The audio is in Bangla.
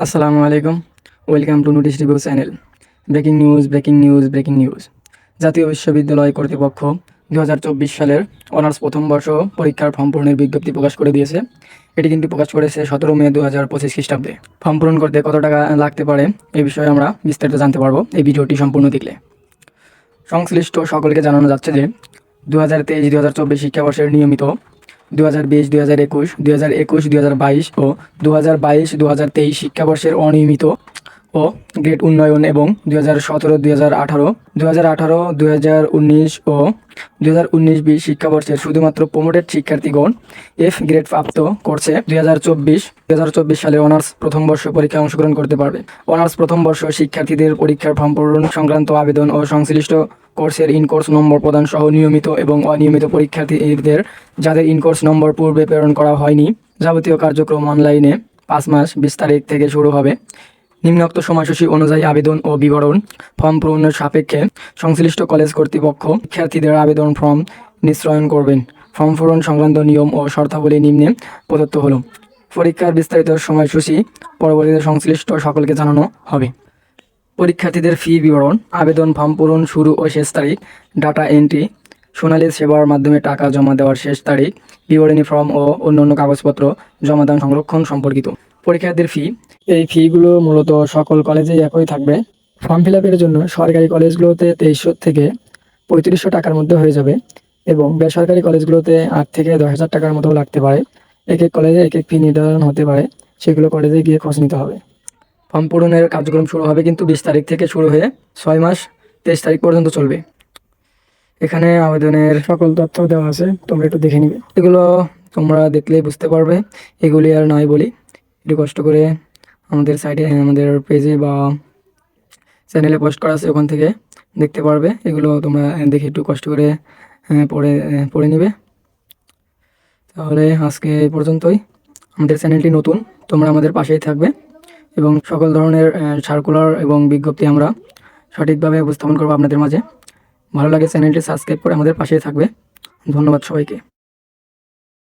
আসসালামু আলাইকুম। Welcome to notice review channel. Breaking news breaking news breaking news. জাতীয় বিশ্ববিদ্যালয় কর্তৃপক্ষ দু হাজার চব্বিশ সালের অনার্স প্রথম বর্ষ পরীক্ষার ফর্ম পূরণের বিজ্ঞপ্তি প্রকাশ করে দিয়েছে। এটি কিন্তু প্রকাশ করেছে সতেরো মে দু হাজার পঁচিশ খ্রিস্টাব্দে। ফর্ম পূরণ করতে কত টাকা লাগতে পারে এই বিষয়ে আমরা বিস্তারিত জানতে পারব। এই ভিডিওটি সম্পূর্ণ দেখলে। সংশ্লিষ্ট সকলকে জানানো যাচ্ছে যে দু হাজার তেইশ দু হাজার চব্বিশ শিক্ষাবর্ষের নিয়মিত দু হাজার বিশ দু হাজার একুশ দু একুশ দু বাইশ ও দু হাজার বাইশ দু তেইশ শিক্ষাবর্ষের অনিয়মিত ও গ্রেড উন্নয়ন এবং দু হাজার সতেরো দুই হাজার আঠারো দু হাজার আঠারো দুই হাজার উনিশ ও দু হাজার উনিশ বিশ শিক্ষাবর্ষের শুধুমাত্র প্রমোটেড শিক্ষার্থীগণ এফ গ্রেড প্রাপ্ত করছে দুই হাজার চব্বিশ দুই হাজার চব্বিশ সালে অনার্স প্রথম বর্ষ পরীক্ষায় অংশগ্রহণ করতে পারবে। অনার্স প্রথম বর্ষ শিক্ষার্থীদের পরীক্ষার ফর্ম পূরণ সংক্রান্ত আবেদন ও সংশ্লিষ্ট কোর্সের ইনকোর্স নম্বর প্রদান সহ নিয়মিত এবং অনিয়মিত পরীক্ষার্থীদের যাদের ইনকোর্স নম্বর পূর্বে প্রেরণ করা হয়নি যাবতীয় কার্যক্রম অনলাইনে পাঁচ মাস বিশ তারিখ থেকে শুরু হবে। নিম্নোক্ত সময়সূচি অনুযায়ী আবেদন ও বিবরণ, ফর্ম পূরণের সাপেক্ষে সংশ্লিষ্ট কলেজ কর্তৃপক্ষ শিক্ষার্থীদের আবেদন ফর্ম নিশ্চয়ন করবেন। ফর্ম পূরণ সংক্রান্ত নিয়ম ও শর্তাবলী নিম্নে প্রদত্ত হলো। পরীক্ষার বিস্তারিত সময়সূচি পরবর্তীতে সংশ্লিষ্ট সকলকে জানানো হবে। পরীক্ষার্থীদের ফি বিবরণ, আবেদন ফর্ম পূরণ শুরু ও শেষ তারিখ ডাটা এন্ট্রি সোনালী সেবার মাধ্যমে টাকা জমা দেওয়ার শেষ তারিখ, বিবরণী ফর্ম ও অন্যান্য কাগজপত্র জমাদান সংরক্ষণ সম্পর্কিত। পরীক্ষার্থীর ফি এই ফিগুলো মূলত সকল কলেজেই একই থাকবে। ফর্ম ফিল জন্য সরকারি কলেজগুলোতে তেইশশো থেকে পঁয়ত্রিশশো টাকার মধ্যে হয়ে যাবে এবং বেসরকারি কলেজগুলোতে আট থেকে দশ হাজার টাকার মতো লাগতে পারে। এক এক কলেজে এক এক ফি নির্ধারণ হতে পারে। সেগুলো কলেজে গিয়ে খোঁজ নিতে হবে। ফর্ম পূরণের কার্যক্রম শুরু হবে কিন্তু বিশ তারিখ থেকে শুরু হয়ে ছয় মাস তেইশ তারিখ পর্যন্ত চলবে। এখানে আবেদনের সকল তথ্য দেওয়া আছে তোমরা একটু দেখে নিবে। এগুলো তোমরা দেখলেই বুঝতে পারবে। এগুলি আর নয় বলি। একটু কষ্ট করে আমাদের সাইটে আমাদের পেজে বা চ্যানেলে পোস্ট করা আছে ওখান থেকে দেখতে পারবে। এগুলো তোমরা দেখে একটু কষ্ট করে পড়ে পড়ে নিবে। তাহলে আজকে পর্যন্তই। আমাদের চ্যানেলটি নতুন তোমরা আমাদের পাশেই থাকবে। এবং সকল ধরনের সার্কুলার এবং বিজ্ঞপ্তি আমরা সঠিকভাবে উপস্থাপন করব আপনাদের মাঝে। ভালো লাগে চ্যানেলটি সাবস্ক্রাইব করে আমাদের পাশেই থাকবে। ধন্যবাদ সবাইকে।